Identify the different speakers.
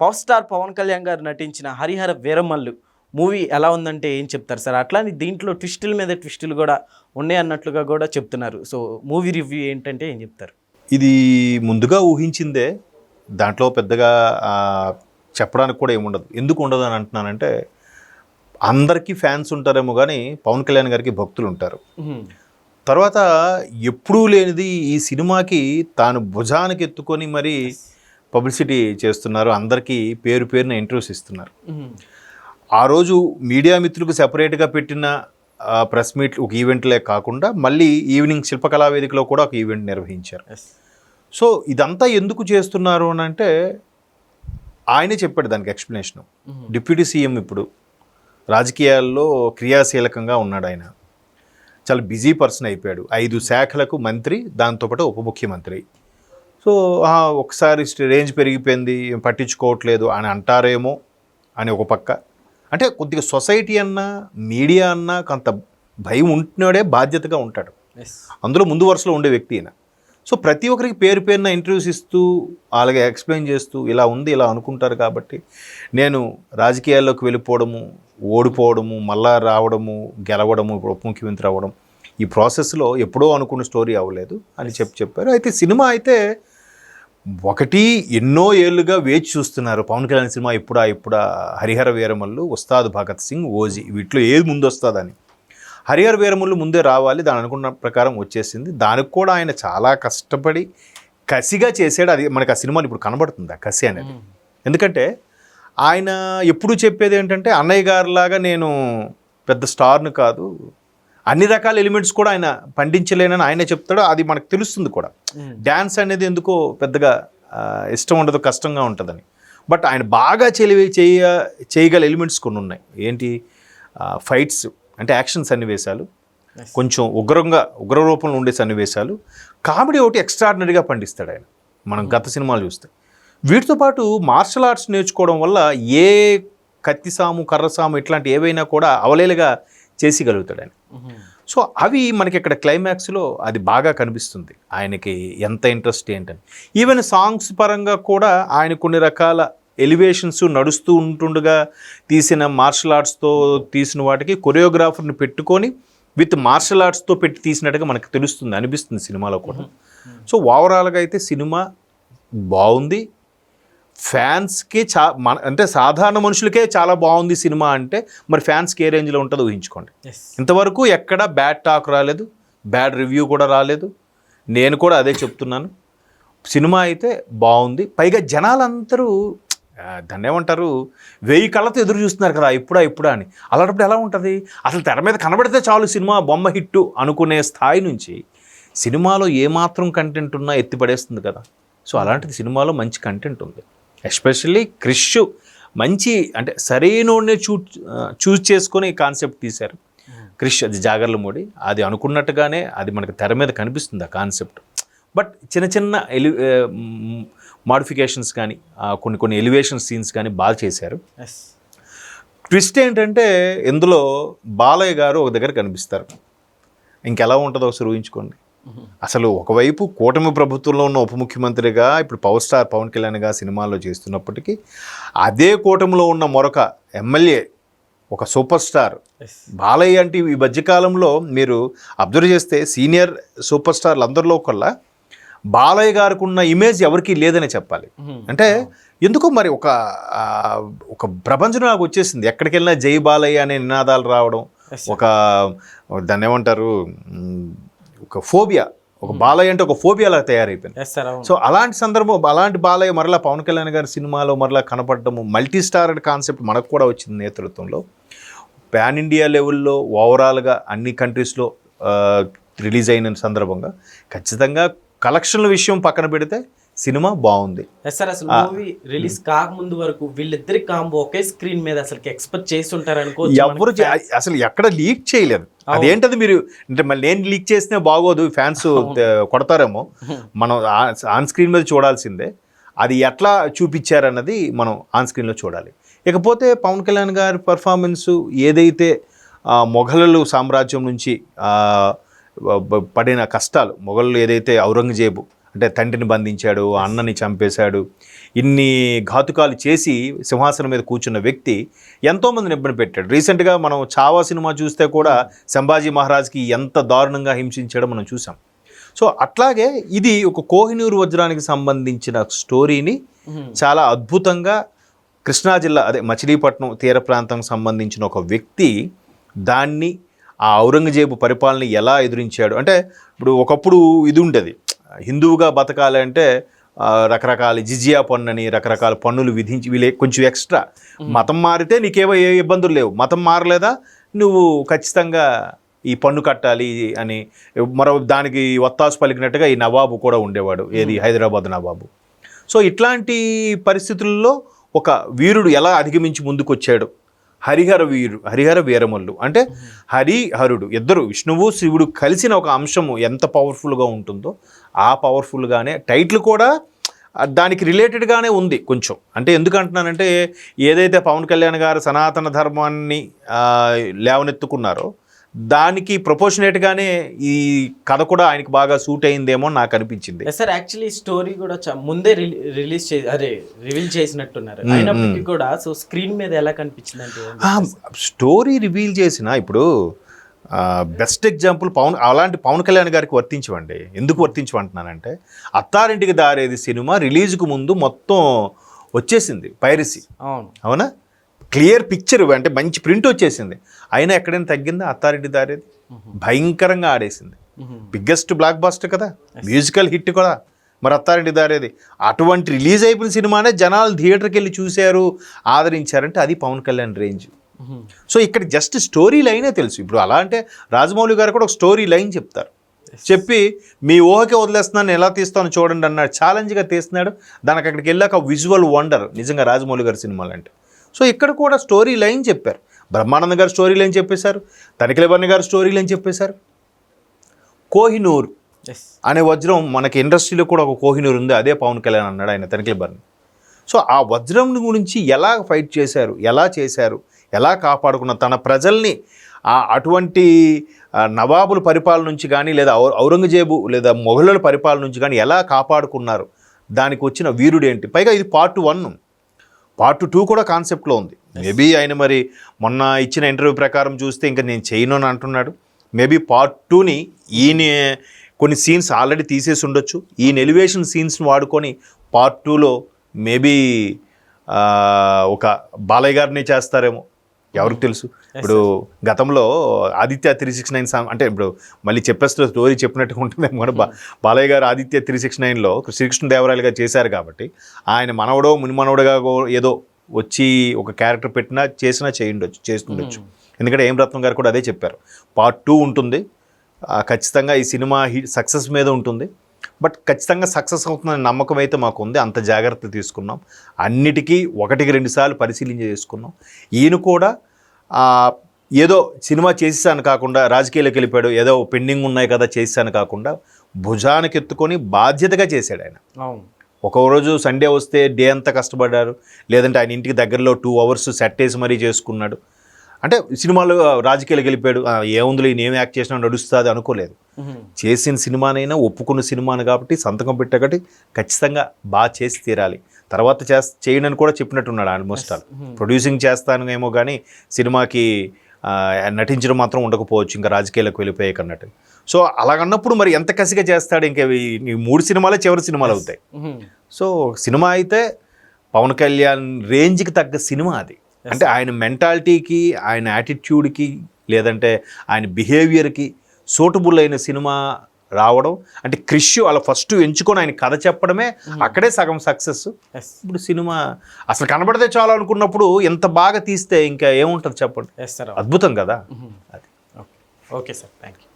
Speaker 1: Power star Pawan Kalyan గారు నటించిన Harihara Veeramallu movie ఎలా ఉందంటే ఏం చెప్తారు సార్? అట్లానే దీంట్లో ట్విస్టుల మీద ట్విస్టులు కూడా ఉన్నాయి అన్నట్లుగా కూడా చెప్తున్నారు. సో మూవీ రివ్యూ ఏంటంటే ఏం చెప్తారు?
Speaker 2: ఇది ముందుగా ఊహించిందే దాంట్లో పెద్దగా చెప్పడానికి కూడా ఏముండదు. ఎందుకు ఉండదు అని అంటున్నానంటే అందరికీ ఫ్యాన్స్ ఉంటారేమో కానీ పవన్ కళ్యాణ్ గారికి భక్తులు ఉంటారు. తర్వాత ఎప్పుడూ లేనిది ఈ సినిమాకి తాను భుజానికి ఎత్తుకొని మరి పబ్లిసిటీ చేస్తున్నారు అందరికీ పేరు పేరున ఇంటర్వ్యూస్ ఇస్తున్నారు. ఆ రోజు మీడియా మిత్రులకు సెపరేట్గా పెట్టిన ప్రెస్ మీట్ ఒక ఈవెంట్లే కాకుండా మళ్ళీ ఈవినింగ్ శిల్పకళా వేదికలో కూడా ఒక ఈవెంట్ నిర్వహించారు. సో ఇదంతా ఎందుకు చేస్తున్నారు అని అంటే ఆయనే చెప్పాడు దానికి ఎక్స్ప్లెనేషన్. డిప్యూటీ సీఎం ఇప్పుడు రాజకీయాల్లో క్రియాశీలకంగా ఉన్నాడు ఆయన. చాలా బిజీ పర్సన్ అయిపోయాడు. ఐదు శాఖలకు మంత్రి దాంతోపాటు ఉప ముఖ్యమంత్రి. సో ఒకసారి రేంజ్ పెరిగిపోయింది పట్టించుకోవట్లేదు అని అంటారేమో అని ఒక పక్క. అంటే కొద్దిగా సొసైటీ అన్నా మీడియా అన్నా కొంత భయం ఉంటున్నాడే బాధ్యతగా ఉంటాడు. అందులో ముందు వరుసలో ఉండే వ్యక్తి ఈయన. సో ప్రతి ఒక్కరికి పేరు పేరున ఇంటర్వ్యూస్ ఇస్తూ అలాగే ఎక్స్ప్లెయిన్ చేస్తూ ఇలా ఉంది ఇలా అనుకుంటారు కాబట్టి నేను రాజకీయాల్లోకి వెళ్ళిపోవడము ఓడిపోవడము మళ్ళా రావడము గెలవడము ఇప్పుడు ఉప ముఖ్యమంత్రి అవ్వడం ఈ ప్రాసెస్లో ఎప్పుడో అనుకున్న స్టోరీ అవ్వలేదు అని చెప్పి చెప్పారు. అయితే సినిమా అయితే ఒకటి ఎన్నో ఏళ్ళుగా వేచి చూస్తున్నారు. పవన్ కళ్యాణ్ సినిమా ఇప్పుడా ఇప్పుడా హరిహర వీరమల్లు ఉస్తాద్ భగత్ సింగ్ ఓజీ వీటిలో ఏది ముందు వస్తుందని హరిహర వీరములు ముందే రావాలి దాని అనుకున్న ప్రకారం వచ్చేసింది. దానికి కూడా ఆయన చాలా కష్టపడి కసిగా చేసాడు అది మనకి ఆ సినిమాలో ఇప్పుడు కనబడుతుంది ఆ కసి అనేది. ఎందుకంటే ఆయన ఎప్పుడు చెప్పేది ఏంటంటే అన్నయ్య గారిలాగా నేను పెద్ద స్టార్ను కాదు అన్ని రకాల ఎలిమెంట్స్ కూడా ఆయన పండించలేనని ఆయనే చెప్తాడు. అది మనకు తెలుస్తుంది కూడా. డ్యాన్స్ అనేది ఎందుకో పెద్దగా ఇష్టం ఉండదు కష్టంగా ఉంటుందని. బట్ ఆయన బాగా చెలివి చేయ చేయగల ఎలిమెంట్స్ కొన్ని ఉన్నాయి. ఏంటి? ఫైట్స్ అంటే యాక్షన్ సన్నివేశాలు. కొంచెం ఉగ్రంగా ఉగ్ర రూపంలో ఉండే సన్నివేశాలు. కామెడీ ఒకటి ఎక్స్ట్రాడినరీగా పండిస్తాడు ఆయన. మనం గత సినిమాలు చూస్తే. వీటితో పాటు మార్షల్ ఆర్ట్స్ నేర్చుకోవడం వల్ల ఏ కత్తిసాము కర్రసాము ఇట్లాంటి ఏవైనా కూడా అవలేలుగా చేసిగలుగుతాడు ఆయన. సో అవి మనకి ఇక్కడ క్లైమాక్స్లో అది బాగా కనిపిస్తుంది. ఆయనకి ఎంత ఇంట్రెస్ట్ ఏంటని. ఈవెన్ సాంగ్స్ పరంగా కూడా ఆయన కొన్ని రకాల ఎలివేషన్స్ నడుస్తూ ఉంటుండగా తీసిన మార్షల్ ఆర్ట్స్తో తీసిన వాటికి కొరియోగ్రాఫర్ని పెట్టుకొని విత్ మార్షల్ ఆర్ట్స్తో పెట్టి తీసినట్టుగా మనకు తెలుస్తుంది అనిపిస్తుంది సినిమాలో కూడా. సో ఓవరాల్గా అయితే సినిమా బాగుంది. ఫ్యాన్స్కి చా మన అంటే సాధారణ మనుషులకే చాలా బాగుంది సినిమా అంటే మరి ఫ్యాన్స్కి ఏ రేంజ్లో ఉంటుందో ఊహించుకోండి. ఇంతవరకు ఎక్కడ బ్యాడ్ టాక్ రాలేదు బ్యాడ్ రివ్యూ కూడా రాలేదు. నేను కూడా అదే చెప్తున్నాను. సినిమా అయితే బాగుంది. పైగా జనాలందరూ దాన్ని ఏమంటారు వెయ్యి కళ్ళతో ఎదురు చూస్తున్నారు కదా ఇప్పుడా ఇప్పుడా అని. అలాంటప్పుడు ఎలా ఉంటుంది? అసలు తెర మీద కనబడితే చాలు సినిమా బొమ్మ హిట్టు అనుకునే స్థాయి నుంచి సినిమాలో ఏమాత్రం కంటెంట్ ఉన్నా ఎత్తిపడేస్తుంది కదా. సో అలాంటిది సినిమాలో మంచి కంటెంట్ ఉంది. ఎస్పెషల్లీ క్రిష్ మంచి అంటే సరైనోడినే చూ చూస్ చేసుకొని కాన్సెప్ట్ తీశారు. క్రిష్ అది జాగర్లమూడి అది అనుకున్నట్టుగానే అది మనకి తెర మీద కనిపిస్తుంది ఆ కాన్సెప్ట్. బట్ చిన్న చిన్న ఎలి మాడిఫికేషన్స్ కానీ కొన్ని కొన్ని ఎలివేషన్ సీన్స్ కానీ బాగా చేశారు. ట్విస్ట్ ఏంటంటే ఇందులో బాలయ్య గారు ఒక దగ్గర కనిపిస్తారు. ఇంకెలా ఉంటుందో ఒకసారి ఊహించుకోండి. అసలు ఒకవైపు కూటమి ప్రభుత్వంలో ఉన్న ఉప ముఖ్యమంత్రిగా ఇప్పుడు పవర్ స్టార్ పవన్ కళ్యాణ్గా సినిమాల్లో చేస్తున్నప్పటికీ అదే కూటమిలో ఉన్న మరొక ఎమ్మెల్యే ఒక సూపర్ స్టార్ బాలయ్య అంటే ఈ మధ్యకాలంలో మీరు అబ్జర్వ్ చేస్తే సీనియర్ సూపర్ స్టార్లు అందరిలో కల్లా బాలయ్య గారికి ఉన్న ఇమేజ్ ఎవరికీ లేదనే చెప్పాలి. అంటే ఎందుకో మరి ఒక ఒక ప్రపంచం నాకు వచ్చేసింది. ఎక్కడికి వెళ్ళినా జై బాలయ్య అనే నినాదాలు రావడం ఒక దాన్ని ఏమంటారు ఒక ఫోబియా ఒక బాలయ్య అంటే ఒక ఫోబియా లాగా తయారైపోయింది సో అలాంటి సందర్భం అలాంటి బాలయ్య మరలా పవన్ కళ్యాణ్ గారి సినిమాలో మరలా కనపడటము మల్టీ స్టార్డ్ కాన్సెప్ట్ మనకు కూడా వచ్చింది నేతృత్వంలో. పాన్ ఇండియా లెవెల్లో ఓవరాల్గా అన్ని కంట్రీస్లో రిలీజ్ అయిన సందర్భంగా ఖచ్చితంగా కలెక్షన్ల విషయం పక్కన పెడితే సినిమా బాగుంది.
Speaker 1: సార్ అసలు మూవీ రిలీజ్ కాకముందు వరకు వీళ్ళిద్దరి కాంబో ఒకే స్క్రీన్ మీద అసలు ఎక్స్పెక్ట్ చేసి ఉంటారు
Speaker 2: ఎవరు అసలు ఎక్కడ లీక్ చేయలేదు. అదేంటది మీరు అంటే మళ్ళీ నేను లీక్ చేసినా బాగోదు ఫ్యాన్స్ కొడతారేమో. మనం ఆన్ స్క్రీన్ మీద చూడాల్సిందే. అది ఎట్లా చూపించారన్నది మనం ఆన్ స్క్రీన్లో చూడాలి. ఇకపోతే పవన్ కళ్యాణ్ గారి పర్ఫార్మెన్స్ ఏదైతే మొఘలులు సామ్రాజ్యం నుంచి పడిన కష్టాలు మొఘలు ఏదైతే ఔరంగజేబు అంటే తండ్రిని బంధించాడు అన్నని చంపేశాడు. ఇన్ని ఘాతుకాలు చేసి సింహాసనం మీద కూర్చున్న వ్యక్తి ఎంతోమందిని ఇబ్బంది పెట్టాడు. రీసెంట్గా మనం చావా సినిమా చూస్తే కూడా సంభాజీ మహారాజ్కి ఎంత దారుణంగా హింసించాడో మనం చూసాం. సో అట్లాగే ఇది ఒక కోహినూరు వజ్రానికి సంబంధించిన స్టోరీని చాలా అద్భుతంగా కృష్ణా జిల్లా అదే మచిలీపట్నం తీర ప్రాంతం సంబంధించిన ఒక వ్యక్తి దాన్ని ఆ ఔరంగజేబు పరిపాలన ఎలా ఎదురించాడు? అంటే ఇప్పుడు ఒకప్పుడు ఇది ఉండేది. హిందువుగా బతకాలి అంటే రకరకాల జిజియా పన్నుని రకరకాల పన్నులు విధించి వీళ్ళే కొంచెం ఎక్స్ట్రా. మతం మారితే నీకేవో ఏ ఇబ్బందులు లేవు. మతం మారలేదా? నువ్వు ఖచ్చితంగా ఈ పన్ను కట్టాలి అని మరో దానికి వత్తాసు పలికినట్టుగా ఈ నవాబు కూడా ఉండేవాడు ఏది? హైదరాబాద్ నవాబు. సో ఇట్లాంటి పరిస్థితుల్లో ఒక వీరుడు ఎలా అధిగమించి ముందుకొచ్చాడు? హరిహర వీరు హరిహర వీరమల్లు అంటే హరిహరుడు ఇద్దరు విష్ణువు శివుడు కలిసిన ఒక అంశము ఎంత పవర్ఫుల్గా ఉంటుందో ఆ పవర్ఫుల్గానే టైటిల్ కూడా దానికి రిలేటెడ్గానే ఉంది కొంచెం. అంటే ఎందుకు అంటున్నానంటే ఏదైతే పవన్ కళ్యాణ్ గారు సనాతన ధర్మాన్ని లేవనెత్తుకున్నారో దానికి ప్రపోర్షనేట్గానే ఈ కథ కూడా ఆయనకి బాగా సూట్ అయిందేమో నాకు అనిపించింది.
Speaker 1: సార్ యాక్చువల్లీ స్టోరీ కూడా ముందే రిలీ- రిలీజ్ చే అదే రివీల్ చేసినట్టున్నారు. అయినప్పటికీ కూడా సో స్క్రీన్ మీద ఎలా కనిపించింది అంటే
Speaker 2: స్టోరీ రివీల్ చేసిన ఇప్పుడు బెస్ట్ ఎగ్జాంపుల్ పవన్ అలాంటి పవన్ కళ్యాణ్ గారికి వర్తించవండి. ఎందుకు వర్తించమంటున్నానంటే అత్తారింటికి దారేది సినిమా రిలీజ్కు ముందు మొత్తం వచ్చేసింది పైరసీ
Speaker 1: అవును.
Speaker 2: అవునా? క్లియర్ పిక్చర్ అంటే మంచి ప్రింట్ వచ్చేసింది. అయినా ఎక్కడైనా తగ్గిందా? అత్తారింటి దారేది. భయంకరంగా ఆడేసింది. బిగ్గెస్ట్ బ్లాక్ బాస్టర్ కదా మ్యూజికల్ హిట్ కూడా. మరి అత్తారింటి దారేది. అటువంటి రిలీజ్ అయిపోయిన సినిమానే జనాలు థియేటర్కి వెళ్ళి చూశారు ఆదరించారంటే అది పవన్ కళ్యాణ్ రేంజ్. సో ఇక్కడ జస్ట్ స్టోరీ లైనే తెలుసు. ఇప్పుడు అలా అంటే రాజమౌళి గారు కూడా ఒక స్టోరీ లైన్ చెప్తారు. చెప్పి మీ ఊహకే వదిలేస్తున్నాను ఎలా తీస్తాను చూడండి అన్నాడు. ఛాలెంజ్గా తీస్తున్నాడు. దానికి అక్కడికి వెళ్ళాక విజువల్ వండర్. నిజంగా రాజమౌళి గారి సినిమాలు అంటే సో ఇక్కడ కూడా స్టోరీ లైన్ చెప్పారు. బ్రహ్మానంద గారు స్టోరీ లైన్ చెప్పేశారు. తనిఖీలబర్ని గారు స్టోరీ లైన్ చెప్పేశారు. కోహినూర్ అనే వజ్రం మనకి ఇండస్ట్రీలో కూడా ఒక కోహినూర్ ఉంది. అదే పవన్ కళ్యాణ్ అన్నాడు ఆయన తనిఖీలబర్ని సో ఆ వజ్రం గురించి ఎలా ఫైట్ చేశారు? ఎలా చేశారు? ఎలా కాపాడుకున్న తన ప్రజల్ని ఆ అటువంటి నవాబుల పరిపాలన నుంచి కానీ లేదా ఔరంగజేబు లేదా మొఘలుల పరిపాలన నుంచి కానీ ఎలా కాపాడుకున్నారు? దానికి వచ్చిన వీరుడు ఏంటి పైగా ఇది పార్ట్ వన్ పార్ట్ టూ కూడా కాన్సెప్ట్లో ఉంది. మేబీ ఆయన మరి మొన్న ఇచ్చిన ఇంటర్వ్యూ ప్రకారం చూస్తే ఇంకా నేను చేయను అని అంటున్నాడు. మేబీ పార్ట్ టూని ఈయన కొన్ని సీన్స్ ఆల్రెడీ తీసేసి ఉండొచ్చు. ఈయన ఎలివేషన్ సీన్స్ని వాడుకొని పార్ట్ టూలో మేబీ ఒక బాలయ్య గారిని చేస్తారేమో. ఎవరికి తెలుసు? ఇప్పుడు గతంలో ఆదిత్య త్రీ సిక్స్ నైన్ అంటే ఇప్పుడు మళ్ళీ చెప్పేస్తే స్టోరీ చెప్పినట్టుగా ఉంటుంది మన బాలయ్య గారు ఆదిత్య త్రీ సిక్స్ నైన్లో శ్రీకృష్ణదేవరాయలు గారు చేశారు కాబట్టి ఆయన మనవడో ముని మనవడుగా గో- ఏదో వచ్చి ఒక క్యారెక్టర్ పెట్టినా చేసినా చేయండొచ్చు చేస్తుండొచ్చు. ఎందుకంటే ఏం రత్నం గారు కూడా అదే చెప్పారు. పార్ట్ టూ ఉంటుంది. ఖచ్చితంగా ఈ సినిమా హిట్ సక్సెస్ మీద ఉంటుంది. బట్ ఖచ్చితంగా సక్సెస్ అవుతుందనే నమ్మకం అయితే మాకు ఉంది. అంత జాగ్రత్త తీసుకున్నాం. అన్నిటికీ ఒకటికి రెండు సార్లు పరిశీలన చేసుకున్నాం ఈయన కూడా ఏదో సినిమా చేసేసాను కాకుండా రాజకీయాలకు వెళ్ళిపోయాడు ఏదో పెండింగ్ ఉన్నాయి కదా చేసేసాను కాకుండా భుజానికి ఎత్తుకొని బాధ్యతగా చేశాడు ఆయన.
Speaker 1: అవును.
Speaker 2: ఒక రోజు సండే వస్తే డే అంతా కష్టపడ్డారు లేదంటే ఆయన ఇంటికి దగ్గరలో టూ అవర్స్ సెట్ వేసి మరీ చేసుకున్నాడు. అంటే సినిమాలో రాజకీయాలకు వెళ్ళిపోయాడు. ఆ, ఏముందిలే ఈయన ఏం యాక్ట్ చేసినా నడుస్తుంది అనుకోలేదు. చేసిన సినిమానైనా ఒప్పుకున్న సినిమాను కాబట్టి సంతకం పెట్టకటి ఖచ్చితంగా బాగా చేసి తీరాలి. తర్వాత చేస్ చేయనని కూడా చెప్పినట్టున్నాడు ఆల్మోస్ట్ ఆల్ ప్రొడ్యూసింగ్ చేస్తాను ఏమో కానీ సినిమాకి నటించడం మాత్రం ఉండకపోవచ్చు ఇంకా రాజకీయాలకు వెళ్ళిపోయాక అన్నట్టు. సో అలాగన్నప్పుడు మరి ఎంత కసిగా చేస్తాడు ఇంకా మూడు సినిమాలే చివరి సినిమాలు అవుతాయి. సో సినిమా అయితే పవన్ కళ్యాణ్ రేంజ్కి తగ్గ సినిమా అది. అంటే ఆయన మెంటాలిటీకి ఆయన యాటిట్యూడ్కి లేదంటే ఆయన బిహేవియర్కి సూటబుల్ అయిన సినిమా రావడం. అంటే క్రిష్ అలా ఫస్ట్ ఎంచుకొని ఆయన కథ చెప్పడమే అక్కడే సగం సక్సెస్.
Speaker 1: ఎస్
Speaker 2: ఇప్పుడు సినిమా అసలు కనబడితే చాలు అనుకున్నప్పుడు ఎంత బాగా తీస్తే ఇంకా ఏముంటుంది చెప్పండి?
Speaker 1: ఎస్ సార్
Speaker 2: అద్భుతం కదా. అది.
Speaker 1: Okay sir
Speaker 2: thank you